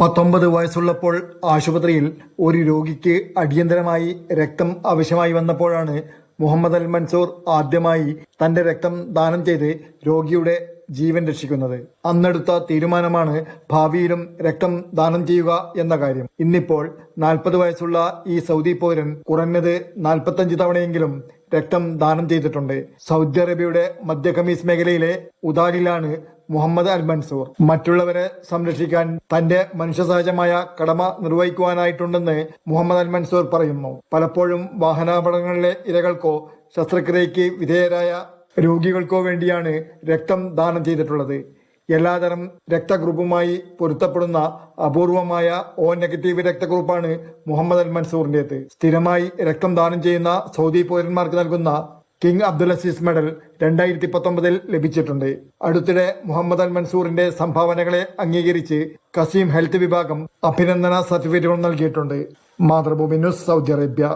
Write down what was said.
പത്തൊമ്പത് വയസ്സുള്ളപ്പോൾ ആശുപത്രിയിൽ ഒരു രോഗിക്ക് അടിയന്തരമായി രക്തം ആവശ്യമായി വന്നപ്പോഴാണ് മുഹമ്മദ് അൽ മൻസൂർ ആദ്യമായി തന്റെ രക്തം ദാനം ചെയ്ത് രോഗിയുടെ ജീവൻ രക്ഷിക്കുന്നത്. അന്നെടുത്ത തീരുമാനമാണ് ഭാവിയിലും രക്തം ദാനം ചെയ്യുക എന്ന കാര്യം. ഇന്നിപ്പോൾ നാൽപ്പത് വയസ്സുള്ള ഈ സൗദി പൗരൻ കുറഞ്ഞത് നാൽപ്പത്തഞ്ച് തവണയെങ്കിലും രക്തം ദാനം ചെയ്തിട്ടുണ്ട്. സൗദി അറേബ്യയുടെ മധ്യ ഖമീസ് മേഖലയിലെ ഉദാലിലാണ് മുഹമ്മദ് അൽ മൻസൂർ. മറ്റുള്ളവരെ സംരക്ഷിക്കാൻ തന്റെ മനുഷ്യസഹജമായ കടമ നിർവഹിക്കുവാനായിട്ടുണ്ടെന്ന് മുഹമ്മദ് അൽ മൻസൂർ പറയുന്നു. പലപ്പോഴും വാഹനാപകടങ്ങളിലെ ഇരകൾക്കോ ശസ്ത്രക്രിയയ്ക്ക് വിധേയരായ രോഗികൾക്കോ വേണ്ടിയാണ് രക്തം ദാനം ചെയ്തിട്ടുള്ളത്. എല്ലാതരം രക്തഗ്രൂപ്പുമായി പൊരുത്തപ്പെടുന്ന അപൂർവമായ ഓ നെഗറ്റീവ് രക്തഗ്രൂപ്പാണ് മുഹമ്മദ് അൽ മൻസൂറിന്റേത്. സ്ഥിരമായി രക്തം ദാനം ചെയ്യുന്ന സൗദി പൗരന്മാർക്ക് നൽകുന്ന കിങ് അബ്ദുൽ അസീസ് മെഡൽ രണ്ടായിരത്തി പത്തൊമ്പതിൽ ലഭിച്ചിട്ടുണ്ട്. അടുത്തിടെ മുഹമ്മദ് അൽ മൻസൂറിന്റെ സംഭാവനകളെ അംഗീകരിച്ച് കസീം ഹെൽത്ത് വിഭാഗം അഭിനന്ദന സർട്ടിഫിക്കറ്റുകൾ നൽകിയിട്ടുണ്ട്. Mathrubhumi news Saudi Arabia.